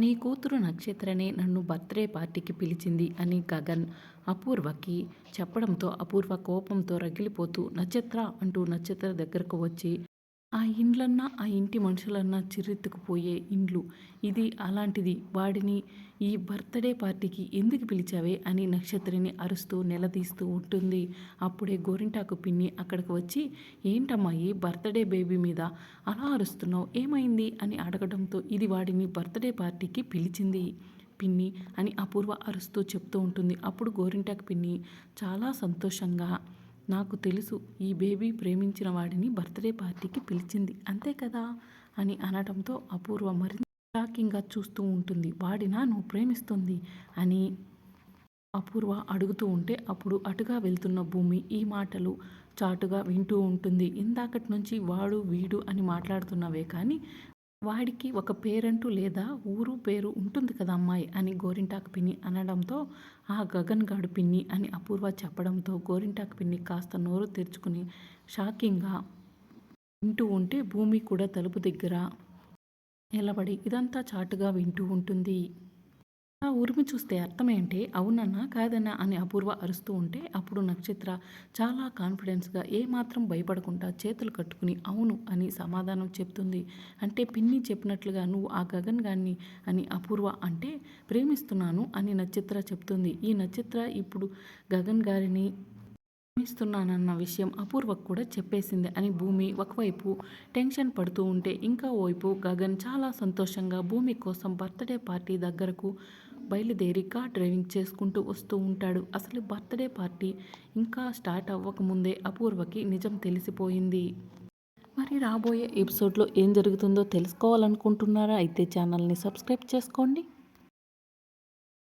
నీ కూతురు నక్షత్రనే నన్ను బర్త్డే పార్టీకి పిలిచింది అని గగన్ అపూర్వకి చెప్పడంతో అపూర్వ కోపంతో రగిలిపోతూ నక్షత్ర అంటూ నక్షత్ర దగ్గరకు వచ్చి ఆ ఇండ్లన్నా ఆ ఇంటి మనుషులన్నా చిర్రెత్తుకుపోయే ఇండ్లు. ఇది అలాంటిది. వాడిని ఈ బర్త్డే పార్టీకి ఎందుకు పిలిచావే అని నక్షత్రిని అరుస్తూ నిలదీస్తూ ఉంటుంది. అప్పుడే గోరింటాకు పిన్ని అక్కడికి వచ్చి ఏంటమ్మా ఈ బర్త్డే బేబీ మీద అలా అరుస్తున్నావు? ఏమైంది? అని అడగడంతో ఇది వాడిని బర్త్డే పార్టీకి పిలిచింది పిన్ని అని అపూర్వ అరుస్తూ చెప్తూ ఉంటుంది. అప్పుడు గోరింటాకు పిన్ని చాలా సంతోషంగా నాకు తెలుసు ఈ బేబీ ప్రేమించిన వాడిని బర్త్డే పార్టీకి పిలిచింది. అంతే కదా? అని అనడంతో అపూర్వ మరింత షాకింగ్గా చూస్తూ ఉంటుంది. వాడినా నువ్వు ప్రేమిస్తుంది? అని అపూర్వ అడుగుతూ ఉంటే అప్పుడు అటుగా వెళ్తున్న భూమి ఈ మాటలు చాటుగా వింటూ ఉంటుంది. ఇందాకటి నుంచి వాడు వీడు అని మాట్లాడుతున్నవే కానీ వాడికి ఒక పేరంటూ లేదా ఊరు పేరు ఉంటుంది కదా అమ్మాయి అని గోరింటాకు పిన్ని అనడంతో ఆ గగన్ గాడు పిన్ని అని అపూర్వ చెప్పడంతో గోరింటాకు పిన్ని కాస్త నోరు తెరుచుకుని షాకింగ్గా వింటూ ఉంటే భూమి కూడా తలుపు దగ్గర నిలబడి ఇదంతా చాటుగా వింటూ ఉంటుంది. ఆ ఉరిమి చూస్తే అర్థమేంటి? అవునన్నా కాదన్నా అని అపూర్వ అరుస్తూ ఉంటే అప్పుడు నక్షత్ర చాలా కాన్ఫిడెన్స్గా ఏమాత్రం భయపడకుండా చేతులు కట్టుకుని అవును అని సమాధానం చెప్తుంది. అంటే పిన్ని చెప్పినట్లుగా నువ్వు ఆ గగన్ గాన్ని అని అపూర్వ అంటే ప్రేమిస్తున్నాను అని నక్షత్ర చెప్తుంది. ఈ నక్షత్ర ఇప్పుడు గగన్ గారిని ప్రేమిస్తున్నానన్న విషయం అపూర్వకు కూడా చెప్పేసింది అని భూమి ఒకవైపు టెన్షన్ పడుతూ ఉంటే ఇంకా వైపు గగన్ చాలా సంతోషంగా భూమి కోసం బర్త్డే పార్టీ దగ్గరకు బయలుదేరి కార్ డ్రైవింగ్ చేసుకుంటూ వస్తూ ఉంటాడు. అసలు బర్త్డే పార్టీ ఇంకా స్టార్ట్ అవ్వకముందే అపూర్వకి నిజం తెలిసిపోయింది. మరి రాబోయే ఎపిసోడ్లో ఏం జరుగుతుందో తెలుసుకోవాలనుకుంటున్నారా? అయితే ఛానల్ని సబ్స్క్రైబ్ చేసుకోండి.